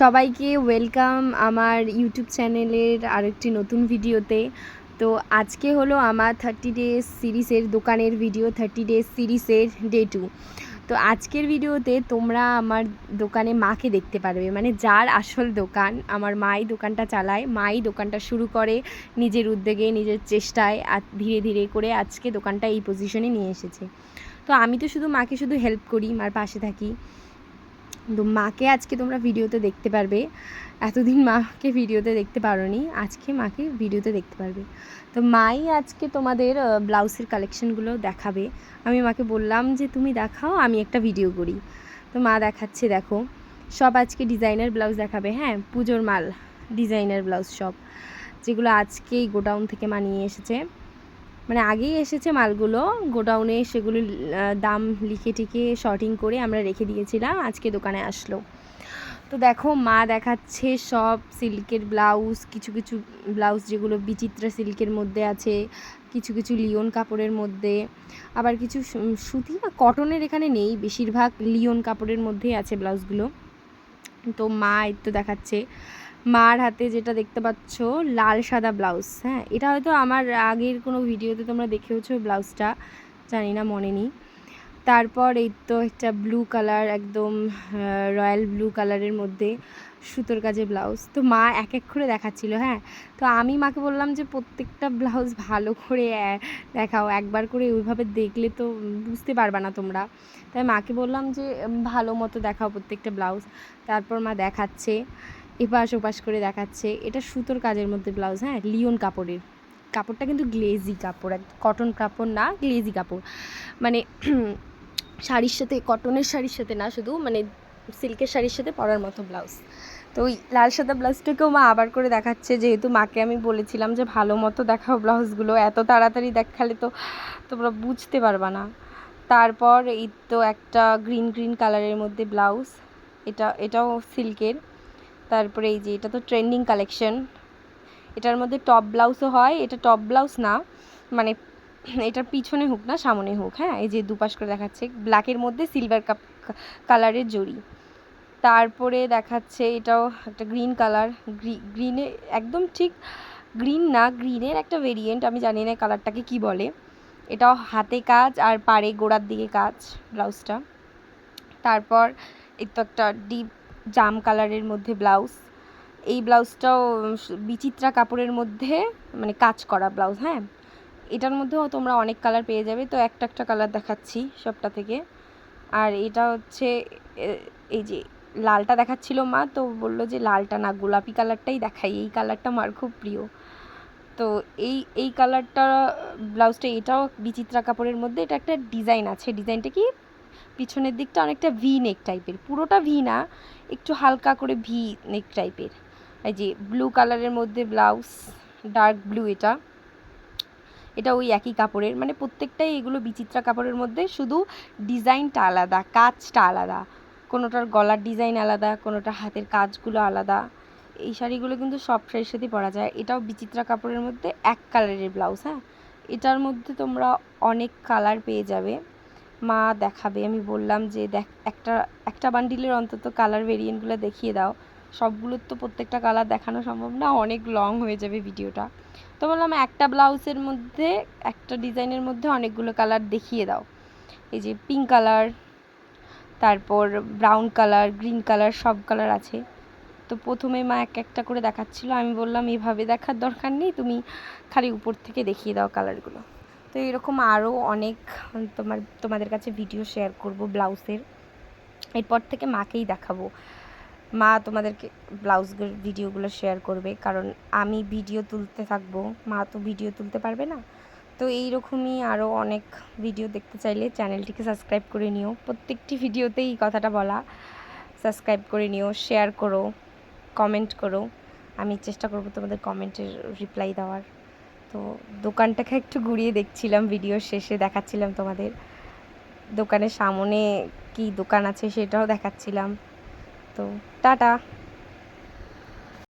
সবাইকে ওয়েলকাম আমার ইউটিউব চ্যানেলের আরেকটি নতুন ভিডিওতে। তো আজকে হলো আমার থার্টি ডেজ সিরিজের দোকানের ভিডিও, থার্টি ডেজ সিরিজের ডে টু তো আজকের ভিডিওতে তোমরা আমার দোকানে মাকে দেখতে পারবে মানে যার আসল দোকান, আমার মাই দোকানটা চালায়, মাই দোকানটা শুরু করে নিজের উদ্যোগে, নিজের চেষ্টায়, আর ধীরে ধীরে করে আজকে দোকানটা এই পজিশনে নিয়ে এসেছে। তো আমি তো শুধু মাকে শুধু হেল্প করি, মার পাশে থাকি। তো মাকে আজকে তোমরা ভিডিওতে দেখতে পারবে। এতদিন মাকে ভিডিওতে দেখতে পারোনি, আজকে মাকে ভিডিওতে দেখতে পারবে। তো মাই আজকে তোমাদের ব্লাউজের কালেকশনগুলো দেখাবে। আমি মাকে বললাম যে, তুমি দেখাও, আমি একটা ভিডিও করি। তো মা দেখাচ্ছে, দেখো। সব আজকে ডিজাইনার ব্লাউজ দেখাবে হ্যাঁ? পুজোর মাল ডিজাইনার ব্লাউজ সব। যেগুলো আজকেই গোডাউন থেকে মানিয়ে এসেছে। মানে আগেই এসেছে মালগুলো। গোডাউনে সেগুলো দাম লিখে টিকে শর্টিং করে আমরা রেখে দিয়েছিলাম, আজকে দোকানে আসলো। তো দেখো, মা দেখাচ্ছে সব সিল্কের ব্লাউজ, কিছু কিছু ব্লাউজ যেগুলো বিচিত্রা সিল্কের মধ্যে আছে, কিছু কিছু লিওন কাপড়ের মধ্যে, আবার কিছু সুতি না, কটনের এখানে নেই, বেশিরভাগ লিওন কাপড়ের মধ্যেই আছে ব্লাউজগুলো। তো মা তো দেখাচ্ছে মার হাতে যেটা দেখতে পাচ্ছ, লাল সাদা ব্লাউজ হ্যাঁ? এটা হয়তো আমার আগের কোনো ভিডিওতে তোমরা দেখেওছো ব্লাউজটা জানি না, মনে নেই। তারপর এই তো একটা ব্লু কালার একদম রয়্যাল ব্লু কালারের মধ্যে সুতোর কাজে ব্লাউজ তো মা এক এক করে দেখাচ্ছিল হ্যাঁ? তো আমি মাকে বললাম যে, প্রত্যেকটা ব্লাউজ ভালো করে দেখাও। একবার করে ওইভাবে দেখলে তো বুঝতে পারবা না তোমরা। তাই মাকে বললাম যে, ভালো মতো দেখাও প্রত্যেকটা ব্লাউজ তারপর মা দেখাচ্ছে। এপাশ ওপাশ করে দেখাচ্ছে। এটা সুতোর কাজের মধ্যে ব্লাউজ হ্যাঁ? লিওন কাপড়ের। কাপড়টা কিন্তু গ্লেজি কাপড়, এক কটন কাপড় না গ্লেজি কাপড়। মানে শাড়ির সাথে কটনের শাড়ির সাথে না, শুধু মানে সিল্কের শাড়ির সাথে পরার মতো ব্লাউজ তো ওই লাল সাদা ব্লাউজটাকেও মা আবার করে দেখাচ্ছে। যেহেতু মাকে আমি বলেছিলাম যে ভালো মতো দেখাও ব্লাউজগুলো এত তাড়াতাড়ি দেখালে তো তোমরা বুঝতে পারবা না। তারপর এই তো একটা গ্রিন গ্রিন কালারের মধ্যে ব্লাউজ এটা, এটাও সিল্কের তারপরে এই যে, এটা তো ট্রেন্ডিং কালেকশন এটার মধ্যে টপ ব্লাউজও হয়। এটা টপ ব্লাউজ না মানে এটার পিছনে হোক না, সামনে হোক হ্যাঁ? এই যে দুপাশ করে দেখাচ্ছে। ব্ল্যাকের মধ্যে সিলভার কাপ কালারের জড়ি। তারপরে দেখাচ্ছে এটাও একটা গ্রিন কালার গ্রিনে একদম ঠিক গ্রিন না গ্রিনের একটা ভেরিয়েন্ট আমি জানি না কালারটাকে কি বলে। এটাও হাতে কাজ আর পাড়ে গোড়ার দিকে কাজ ব্লাউজটা তারপর তো একটা ডিপ জাম কালারের মধ্যে ব্লাউজ। এই ব্লাউজটাও বিচিত্রা কাপড়ের মধ্যে মানে কাজ করা ব্লাউজ হ্যাঁ? এটার মধ্যেও তোমরা অনেক কালার পেয়ে যাবে। তো একটা একটা কালার দেখাচ্ছি সবটা থেকে। আর এটা হচ্ছে এই যে লালটা দেখাচ্ছিল মা, তো বলল যে লালটা না, গোলাপি কালারটাই দেখাই। এই কালারটা মার খুব প্রিয়। তো এই এই কালারটা, ব্লাউজটা এটাও বিচিত্রা কাপড়ের মধ্যে, এটা একটা ডিজাইন আছে। ডিজাইনটা কি? পিছনের দিকটা অনেকটা ভি নেক টাইপের পুরোটা ভি না, একটু হালকা করে ভি নেক টাইপের এই যে ব্লু কালারের মধ্যে ব্লাউজ ডার্ক ব্লু এটা। এটা ওই একই কাপড়ের। মানে প্রত্যেকটাই এগুলো বিচিত্রা কাপড়ের মধ্যে, শুধু ডিজাইনটা আলাদা, কাজটা আলাদা। কোনোটার গলার ডিজাইন আলাদা, কোনোটার হাতের কাজগুলো আলাদা। এই শাড়িগুলো কিন্তু সব শাড়ির সাথেই পরা যায়। এটাও বিচিত্রা কাপড়ের মধ্যে এক কালারের ব্লাউজ হ্যাঁ? এটার মধ্যে তোমরা অনেক কালার পেয়ে যাবে। মা দেখাবে। আমি বললাম যে, দেখ, একটা একটা বান্ডিলের অন্তত কালার ভেরিয়েন্টগুলো দেখিয়ে দাও। সবগুলোর তো প্রত্যেকটা কালার দেখানো সম্ভব না। অনেক লং হয়ে যাবে ভিডিওটা। তো বললাম, একটা ব্লাউজের মধ্যে, একটা ডিজাইনের মধ্যে অনেকগুলো কালার দেখিয়ে দাও। এই যে পিঙ্ক কালার তারপর ব্রাউন কালার গ্রিন কালার সব কালার আছে। তো প্রথমে মা এক একটা করে দেখাচ্ছিল। আমি বললাম, এভাবে দেখার দরকার নেই। তুমি খালি উপর থেকে দেখিয়ে দাও কালারগুলো তো এরকম আরও অনেক তোমার, তোমাদের কাছে ভিডিও শেয়ার করব ব্লাউজের। এরপর থেকে মাকেই দেখাবো। মা তোমাদেরকে ব্লাউজ ভিডিওগুলো শেয়ার করবে, কারণ আমি ভিডিও তুলতে থাকব। মা তো ভিডিও তুলতে পারবে না। তো এইরকমই আরও অনেক ভিডিও দেখতে চাইলে চ্যানেলটিকে সাবস্ক্রাইব করে নিও। প্রত্যেকটি ভিডিওতেই এই কথাটা বলা। সাবস্ক্রাইব করে নিও শেয়ার করো কমেন্ট করো। আমি চেষ্টা করব তোমাদের কমেন্টের রিপ্লাই দেওয়ার। তো দোকানটাকে একটু ঘুরিয়ে দেখছিলাম ভিডিও শেষে দেখাচ্ছিলাম তোমাদের। দোকানের সামনে কি দোকান আছে সেটাও দেখাচ্ছিলাম। তো টাটা।